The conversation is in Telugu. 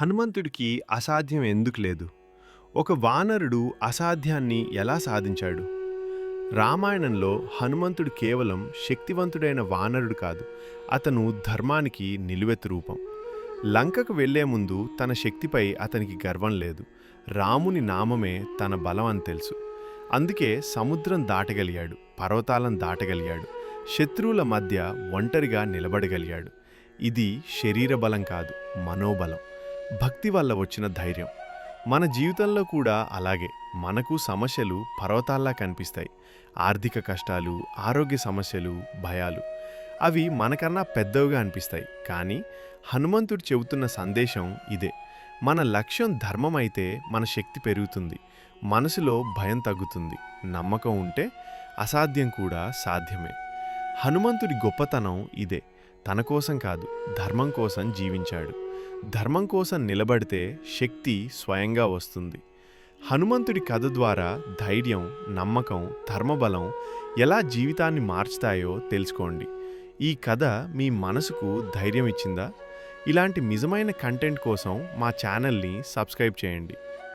హనుమంతుడికి అసాధ్యం ఎందుకు లేదు? ఒక వానరుడు అసాధ్యాన్ని ఎలా సాధించాడు? రామాయణంలో హనుమంతుడు కేవలం శక్తివంతుడైన వానరుడు కాదు అతను ధర్మానికి నిలువెత్తు రూపం. లంకకు వెళ్ళే ముందు తన శక్తిపై అతనికి గర్వం లేదు. రాముని నామమే తన బలం అని తెలుసు. అందుకే సముద్రం దాటగలిగాడు పర్వతాలను దాటగలిగాడు శత్రువుల మధ్య ఒంటరిగా నిలబడగలిగాడు. ఇది శరీర బలం కాదు మనోబలం. భక్తి వల్ల వచ్చిన ధైర్యం. మన జీవితంలో కూడా అలాగే మనకు సమస్యలు పర్వతాల్లా కనిపిస్తాయి. ఆర్థిక కష్టాలు ఆరోగ్య సమస్యలు భయాలు అవి మనకన్నా పెద్దవిగా అనిపిస్తాయి. కానీ హనుమంతుడు చెబుతున్న సందేశం ఇదే. మన లక్ష్యం ధర్మం అయితే మన శక్తి పెరుగుతుంది. మనసులో భయం తగ్గుతుంది. నమ్మకం ఉంటే అసాధ్యం కూడా సాధ్యమే. హనుమంతుడి గొప్పతనం ఇదే. తన కోసం కాదు ధర్మం కోసం జీవించాడు. ధర్మం కోసం నిలబడితే శక్తి స్వయంగా వస్తుంది. హనుమంతుడి కథ ద్వారా ధైర్యం నమ్మకం ధర్మబలం ఎలా జీవితాన్ని మార్చుతాయో తెలుసుకోండి. ఈ కథ మీ మనసుకు ధైర్యం ఇచ్చిందా? ఇలాంటి నిజమైన కంటెంట్ కోసం మా ఛానల్ని సబ్స్క్రైబ్ చేయండి.